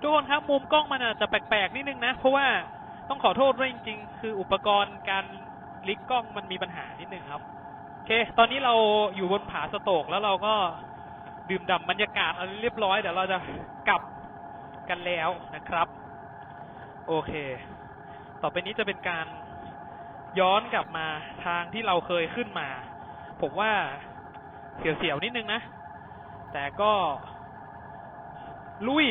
ทุกคนครับมุมกล้องมันอาจจะแปลกๆนิดนึงนะ เพราะว่าต้องขอโทษด้วยจริงๆ คืออุปกรณ์การลิกกล้องมันมีปัญหานิดนึงครับโอเค ตอนนี้เราอยู่บนผาสโตกแล้วเราก็ดื่มด่ำบรรยากาศอะไรเรียบร้อยเดี๋ยวเราจะกลับกันแล้วนะครับ โอเค ต่อไปนี้จะเป็นการย้อนกลับมาทางที่เราเคยขึ้นมา ผมว่า เสียวๆนิดนึงนะ แต่ก็ ลุย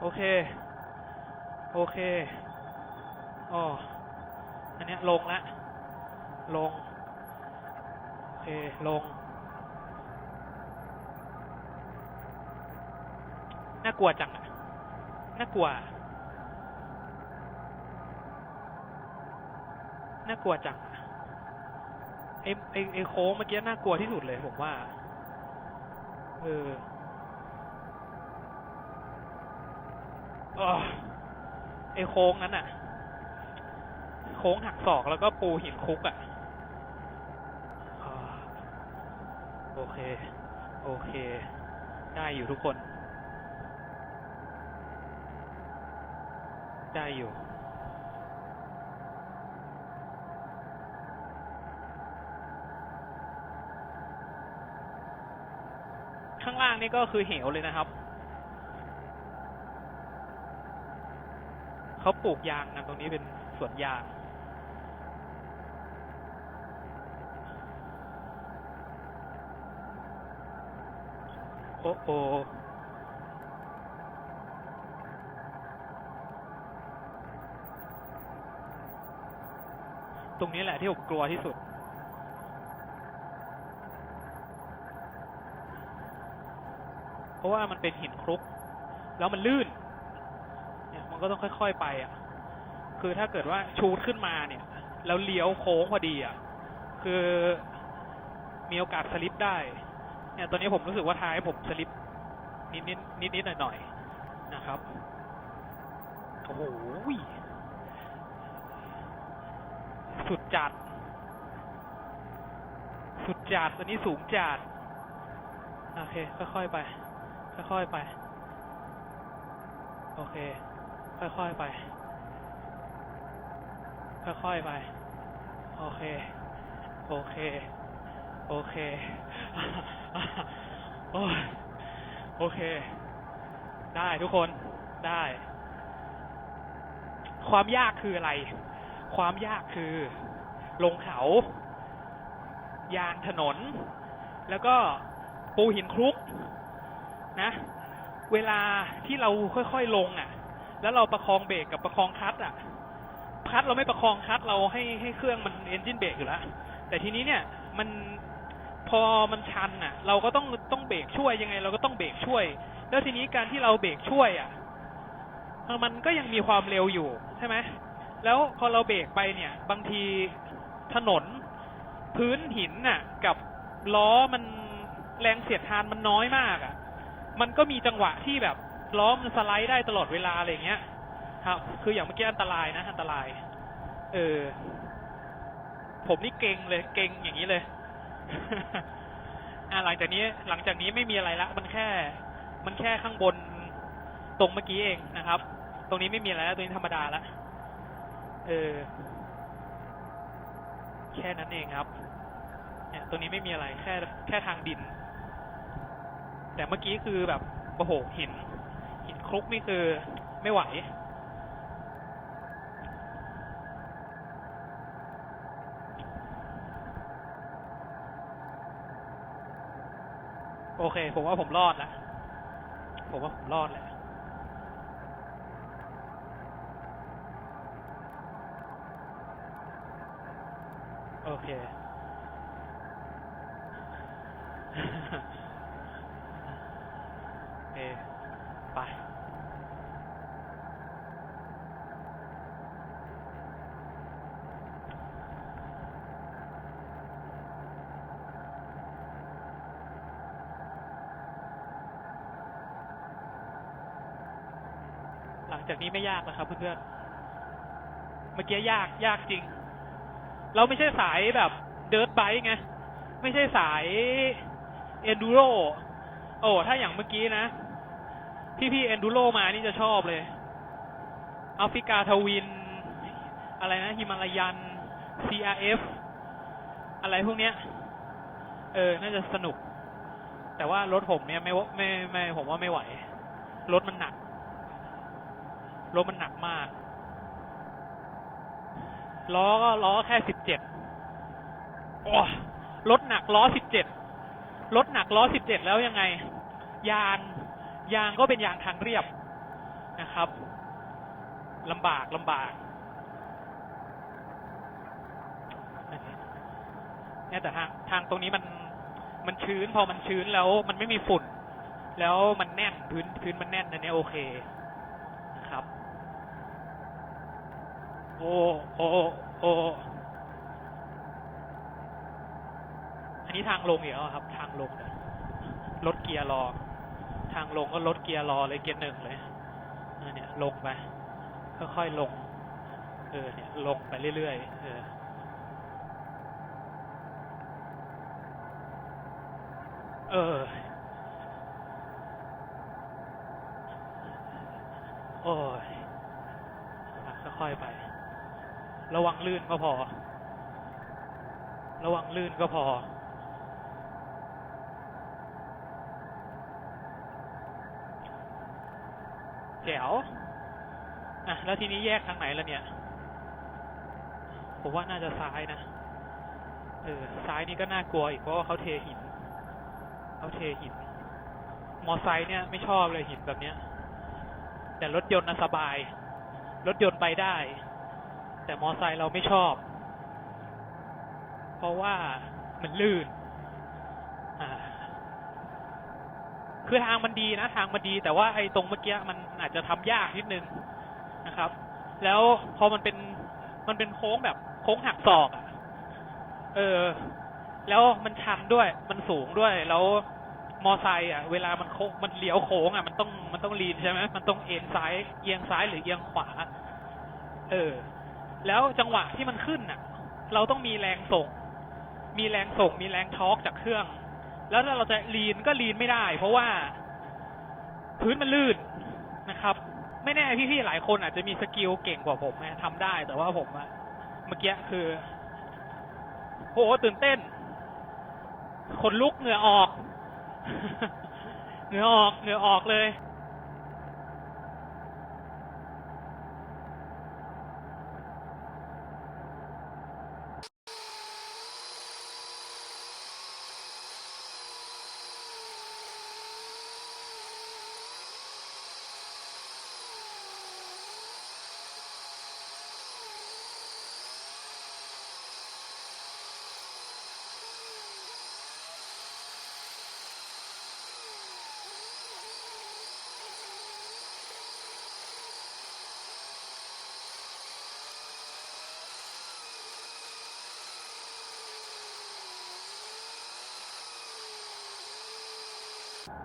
โอเค โอเคอ๋ออันเนี้ยลงละลง โอเค ลง น่ากลัวจังอะน่ากลัว น่ากลัวจัง ไอ้ไอไอโค้งเมื่อกี้น่ากลัวที่สุดเลยผมว่า เออเออไอโค้งนั้นอะโค้งหักศอกแล้วก็ปูหินคุกอะอ่าโอเค โอเค ได้อยู่ทุกคน ได้อยู่ ข้างล่างนี่ก็คือเหวเลยนะครับ เขาปลูกยางนะตรงนี้เป็นสวนยางโอ้โอตรงนี้แหละที่ผมกลัวที่สุด เพ ราะว่ามันเป็นหินคลุก แล้วมันลื่น เนี่ยมันก็ต้องค่อยๆไปอะ คือถ้าเกิดว่าชูดขึ้นมาเนี่ย แล้วเลี้ยวโค้งพอดีอะ คือมีโอกาสสลิปได้ เนี่ยตอนนี้ผมรู้สึกว่าท้ายผมสลิปนิดนิดนิดนิดหน่อยหน่อยๆนะครับ โอ้โห สุดจัด สุดจัด อันนี้สูงจัด โอเค ค่อยๆไป ค่อยๆไป โอเค ค่อยๆไป ค่อยๆไป โอเค โอเค โอเค โอ้ยโอเค ได้ทุกคน ได้ ความยากคืออะไร ความยากคือ ลงเขา ยางถนน แล้วก็ปูหินคลุก นะ เวลาที่เราค่อยๆลงอะ แล้วเราประคองเบรกกับประคองคัตอะคัตเราไม่ประคองคัตเราให้ให้เครื่องมันเอนจินเบรกอยู่แล้วแต่ทีนี้เนี่ยมันพอมันชันอะ เราก็ต้องต้องเบรกช่วยยังไง เราก็ต้องเบรกช่วย แล้วทีนี้การที่เราเบรกช่วยอะมันก็ยังมีความเร็วอยู่ใช่ไหมแล้วพอเราเบรกไปเนี่ย บางทีถนนพื้นหินน่ะ กับล้อมันแรงเสียดทานมันน้อยมากอะ มันก็มีจังหวะที่แบบล้อมันสไลด์ได้ตลอดเวลาอะไรเงี้ย ครับ คืออย่างเมื่อกี้อันตรายนะอันตราย เออ ผมนี่เก่งเลย เก่งอย่างนี้เลย อ่าหลังจากนี้ หลังจากนี้ไม่มีอะไรละ มันแค่ มันแค่ข้างบนตรงเมื่อกี้เองนะครับ ตรงนี้ไม่มีอะไรแล้วตรงนี้ธรรมดาละ เออ แค่นั้นเองครับ เนี่ย ตรงนี้ไม่มีอะไร แค่ แค่ทางดิน แต่เมื่อกี้คือแบบโอ้โหหินหินคลุกนี่คือไม่ไหว โอเค ผมว่าผมรอดแล้วผมว่าผมรอดแหละโอเค เคไปหลังจากนี้ไม่ยากนะครับเพื่อนๆ เมื่อกี้ยากยากจริง เราไม่ใช่สายแบบเดิร์ดไบค์ไงไไม่ใช่สายเอนดูโรโอ้ ถ้าอย่างเมื่อกี้นะ พี่พี่เอนดูโรมานี่จะชอบเลยแอฟริกาทวิน อะไรนะฮิมาลายัน CRF อะไรพวกเนี้ย เออ น่าจะสนุก แต่ว่ารถผมเนี่ยไม่ว่ไม่ไม่ผมว่าไม่ไหว รถมันหนัก รถมันหนักมาก ล้อก็ล้อแค่สิบเจ็ดโอ้รถหนักล้อสิบเจ็ด รถหนักล้อสิบเจ็ดแล้วยังไง ยาง ยางก็เป็นยางทางเรียบนะครับลำบากลำบากเนี่ยแต่ทางทางตรงนี้มันมันชื้นพอมันชื้นแล้วมันไม่มีฝุ่น แล้วมันแน่นพื้นพื้นมันแน่นอันนี้โอเคนะครับ โอ้โอ้โอ้อันนี้ทางลงอีกแล้วครับ ทางลงเนี่ยลดเกียร์รอ ทางลงก็ลดเกียร์รอเลยเกียร์หนึ่งเลยเออเนี่ย ลงไปค่อยๆลง เออเนี่ย ลงไปเรื่อยๆเออเออ โอ้ยอะค่อยๆไป ระวังลื่นก็พอ ระวังลื่นก็พอ แจ๋วอะแล้วทีนี้แยกทางไหนแล้วเนี่ย ผมว่าน่าจะซ้ายนะ เออ ซ้ายนี่ก็น่ากลัวอีกเพราะว่าเขาเทหินเขาเทหิน มอไซค์เนี่ยไม่ชอบเลยหินแบบเนี้ย แต่รถยนต์นะสบาย รถยนต์ไปได้ แต่มอไซค์เราไม่ชอบ เพราะว่ามันลื่น อ่า คือทางมันดีนะทางมันดี แต่ว่าไอ้ตรงเมื่อกี้มันอาจจะทำยากนิดนึงนะครับ แล้วพอมันเป็นมันเป็นโค้งแบบโค้งหักศอกอะ่ะ เออ แล้วมันชันด้วย มันสูงด้วย แล้วมอไซค์อะ เวลามันโค้งมันเลี้ยวโค้งอะ มันต้องมันต้องลีนใช่ไหมมันต้องเอ็นซ้ายเอียงซ้ายหรือเอียงขวา เออ แล้วจังหวะที่มันขึ้นอะ เราต้องมีแรงส่ง มีแรงส่ง มีแรงทอร์กจากเครื่อง แล้วถ้าเราจะลีนก็ลีนไม่ได้ เพราะว่า พื้นมันลื่นนะครับ ไม่แน่พี่ๆหลายคนอาจจะมีสกิลเก่งกว่าผมนะทำได้แต่ว่าผมอะเมื่อกี้คือโหตื่นเต้นขนลุกเหงื่อออก เหงื่อออกเหงื่อออกเลย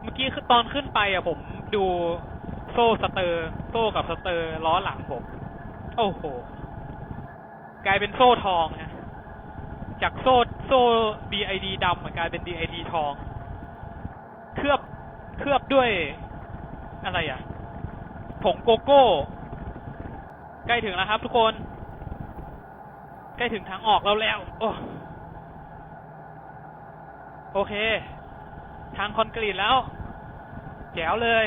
เมื่อกี้คือตอนขึ้นไปอะผมดูโซ่สเตอร์โซ่กับสเตอร์ล้อหลังผม โอ้โห กลายเป็นโซ่ทองนะจากโซ่โซ่ DID ดำกลายเป็น DID ทอง เคลือบเคลือบด้วยอะไรอะผงโกโก้ ใกล้ถึงแล้วครับทุกคน ใกล้ถึงทางออกเราแล้ว โอโอเค ทางคอนกรีตแล้ว แจ๋วเลย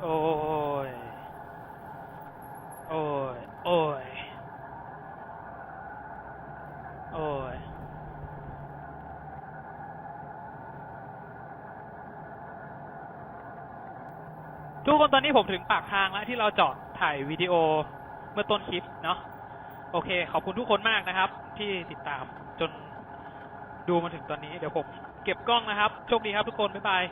โอ้ย โอ้ย โอ้ย โอ้ย ทุกคนตอนนี้ผมถึงปากทางแล้วที่เราจอดถ่ายวิดีโอเมื่อต้นคลิปเนาะ โอเค ขอบคุณทุกคนมากนะครับ ที่ติดตามจน ดูมาถึงตอนนี้เดี๋ยวผมเก็บกล้องนะครับ โชคดีครับทุกคน บ๊ายบาย